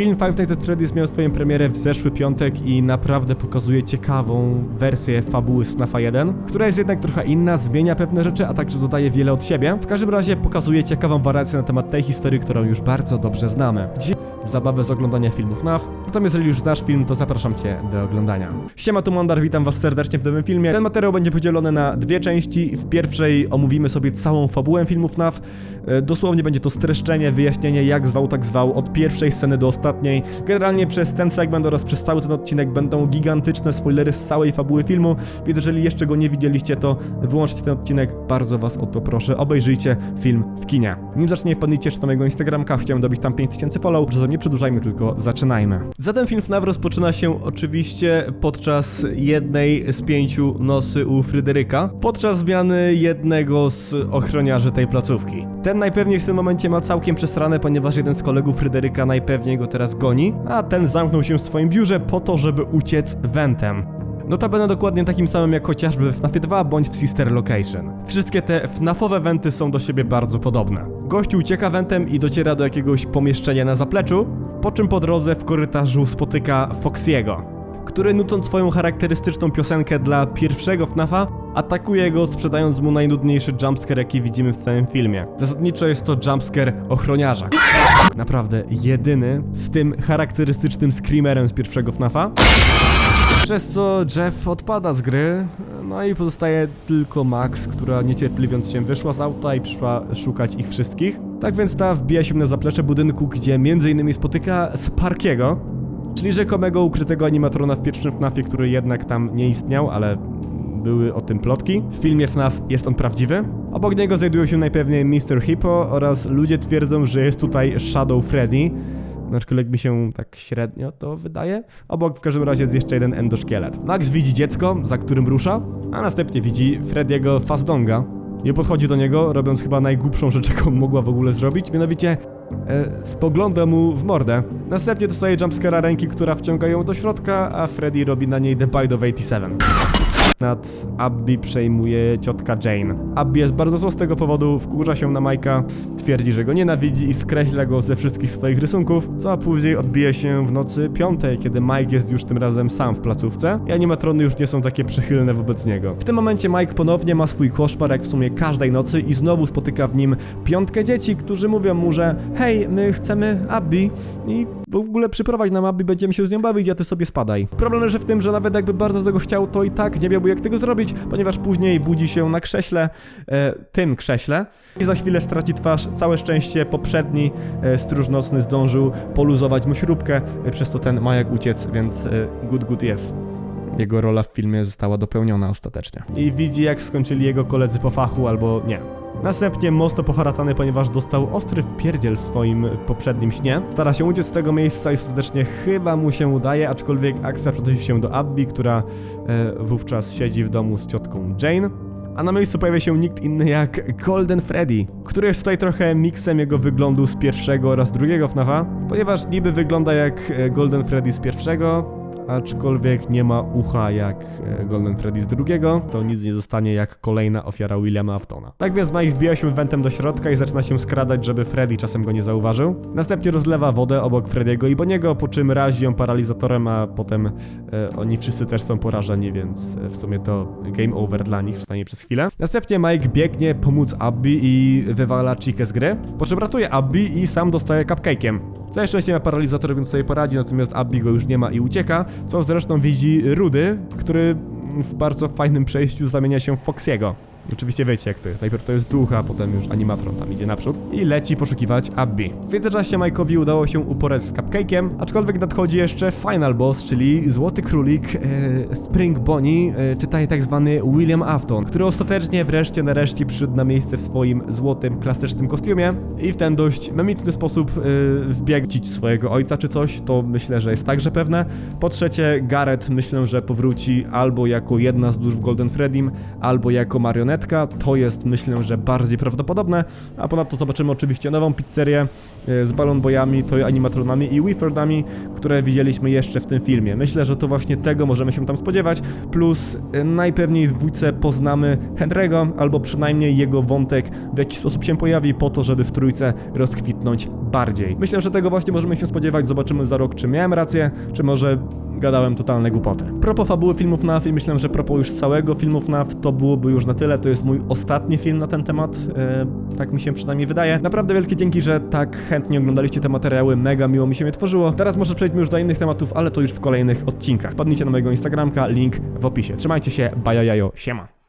Film Five Nights at Freddy's miał swoją premierę w zeszły piątek i naprawdę pokazuje ciekawą wersję fabuły z FNAFa 1, która jest jednak trochę inna, zmienia pewne rzeczy, a także dodaje wiele od siebie. W każdym razie pokazuje ciekawą wariację na temat tej historii, którą już bardzo dobrze znamy. Dzisiaj zabawę z oglądania filmów FNAF, natomiast jeżeli już znasz film, to zapraszam Cię do oglądania. Siema, tu Mondar, witam Was serdecznie w nowym filmie. Ten materiał będzie podzielony na dwie części. W pierwszej omówimy sobie całą fabułę filmu FNAF. E, Dosłownie będzie to streszczenie, wyjaśnienie jak zwał, tak zwał, od pierwszej sceny do ostatniej. Generalnie przez ten segment oraz przez cały ten odcinek będą gigantyczne spoilery z całej fabuły filmu, więc jeżeli jeszcze go nie widzieliście, to wyłączcie ten odcinek, bardzo was o to proszę, obejrzyjcie film w kinie. Nim zacznie, wpadnijcie jeszcze na mojego Instagramka, chciałem dobić tam 5000 follow, że nie przedłużajmy, tylko zaczynajmy. Zatem film FNAF rozpoczyna się oczywiście podczas jednej z pięciu nosy u Fryderyka, podczas zmiany jednego z ochroniarzy tej placówki. Ten najpewniej w tym momencie ma całkiem przesrane, ponieważ jeden z kolegów Fryderyka najpewniej go teraz goni, a ten zamknął się w swoim biurze po to, żeby uciec wentem. Notabene dokładnie takim samym jak chociażby w FNAFie 2 bądź w Sister Location. Wszystkie te FNAFowe wenty są do siebie bardzo podobne. Gościu ucieka wentem i dociera do jakiegoś pomieszczenia na zapleczu, po czym po drodze w korytarzu spotyka Foxiego, który nucąc swoją charakterystyczną piosenkę dla pierwszego FNAFa, atakuje go sprzedając mu najnudniejszy jumpscare jaki widzimy w całym filmie. Zasadniczo jest to jumpscare ochroniarza. Naprawdę jedyny z tym charakterystycznym screamerem z pierwszego FNAFa. Przez co Jeff odpada z gry, no i pozostaje tylko Max, która niecierpliwiąc się wyszła z auta i przyszła szukać ich wszystkich. Tak więc ta wbija się na zaplecze budynku, gdzie innymi spotyka Sparkiego, czyli rzekomego ukrytego animatrona w pierwszym FNAFie, który jednak tam nie istniał, ale były o tym plotki. W filmie FNAF jest on prawdziwy. Obok niego znajdują się najpewniej Mr. Hippo oraz ludzie twierdzą, że jest tutaj Shadow Freddy. Aczkolwiek mi się tak średnio to wydaje. Obok w każdym razie jest jeszcze jeden endoszkielet. Max widzi dziecko, za którym rusza, a następnie widzi Frediego Fazdonga. Nie podchodzi do niego, robiąc chyba najgłupszą rzecz, jaką mogła w ogóle zrobić, mianowicie e, spogląda mu w mordę. Następnie dostaje jumpscare'a ręki, która wciąga ją do środka, a Freddy robi na niej The Bite of 87 nad Abby przejmuje ciotka Jane. Abby jest bardzo zła z tego powodu, wkurza się na Majka, twierdzi, że go nienawidzi i skreśla go ze wszystkich swoich rysunków, co później odbije się w nocy piątej, kiedy Mike jest już tym razem sam w placówce i animatrony już nie są takie przychylne wobec niego. W tym momencie Mike ponownie ma swój koszmar jak w sumie każdej nocy i znowu spotyka w nim piątkę dzieci, którzy mówią mu, że hej, my chcemy Abby i w ogóle przyprowadź nam Abby, będziemy się z nią bawić, a ty sobie spadaj. Problem leży w tym, że nawet jakby bardzo tego chciał, to i tak nie miałby jak tego zrobić, ponieważ później budzi się na krześle, e, tym krześle i za chwilę straci twarz. Całe szczęście poprzedni e, stróż nocny zdążył poluzować mu śrubkę, e, przez to ten ma jak uciec, więc e, good good jest. Jego rola w filmie została dopełniona ostatecznie. I widzi jak skończyli jego koledzy po fachu albo nie. Następnie mocno poharatany, ponieważ dostał ostry wpierdziel w swoim poprzednim śnie. Stara się uciec z tego miejsca i ostatecznie chyba mu się udaje, aczkolwiek akcja przenosi się do Abby, która e, wówczas siedzi w domu z ciotką Jane. A na miejscu pojawia się nikt inny jak Golden Freddy, który jest tutaj trochę miksem jego wyglądu z pierwszego oraz drugiego FNAFa, ponieważ niby wygląda jak e, Golden Freddy z pierwszego, aczkolwiek nie ma ucha jak e, Golden Freddy z drugiego, to nic nie zostanie jak kolejna ofiara Williama Aftona. Tak więc Mike wbija się wentem do środka i zaczyna się skradać, żeby Freddy czasem go nie zauważył. Następnie rozlewa wodę obok Frediego i Boniego, po czym razi ją paralizatorem, a potem e, oni wszyscy też są porażeni, więc e, w sumie to game over dla nich, przynajmniej przez chwilę. Następnie Mike biegnie pomóc Abby i wywala Chikę z gry, po czym ratuje Abby i sam dostaje cupcake'iem. Całe szczęście ma paralizator, więc sobie poradzi, natomiast Abby go już nie ma i ucieka, co zresztą widzi Rudy, który w bardzo fajnym przejściu zamienia się w Foxiego. Oczywiście wiecie jak to jest. Najpierw to jest duch, a potem już animatron tam idzie naprzód i leci poszukiwać Abby. W międzyczasie Mike'owi udało się uporać z cupcake'iem, aczkolwiek nadchodzi jeszcze final boss, czyli złoty królik e, Spring Bonnie, e, czytaj tak zwany William Afton, który ostatecznie wreszcie nareszcie przyszedł na miejsce w swoim złotym, klasycznym kostiumie i w ten dość memiczny sposób e, wbiegł cić swojego ojca czy coś, to myślę, że jest także pewne. Po trzecie, Gareth myślę, że powróci albo jako jedna z dusz w Golden Freddym, albo jako marionetka, to jest myślę, że bardziej prawdopodobne, a ponadto zobaczymy oczywiście nową pizzerię e, z balonbojami, toy animatronami i Wifordami, które widzieliśmy jeszcze w tym filmie. Myślę, że to właśnie tego możemy się tam spodziewać, plus e, najpewniej w dwójce poznamy Henry'ego, albo przynajmniej jego wątek w jakiś sposób się pojawi po to, żeby w trójce rozkwitnąć bardziej. Myślę, że tego właśnie możemy się spodziewać, zobaczymy za rok, czy miałem rację, czy może gadałem totalne głupoty. Propos fabuły filmów NAF i myślę, że propos już całego filmów NAF to byłoby już na tyle. To jest mój ostatni film na ten temat, e, tak mi się przynajmniej wydaje. Naprawdę wielkie dzięki, że tak chętnie oglądaliście te materiały, mega miło mi się je tworzyło. Teraz może przejdźmy już do innych tematów, ale to już w kolejnych odcinkach. Padnijcie na mojego Instagramka, link w opisie. Trzymajcie się, bajajajo, siema.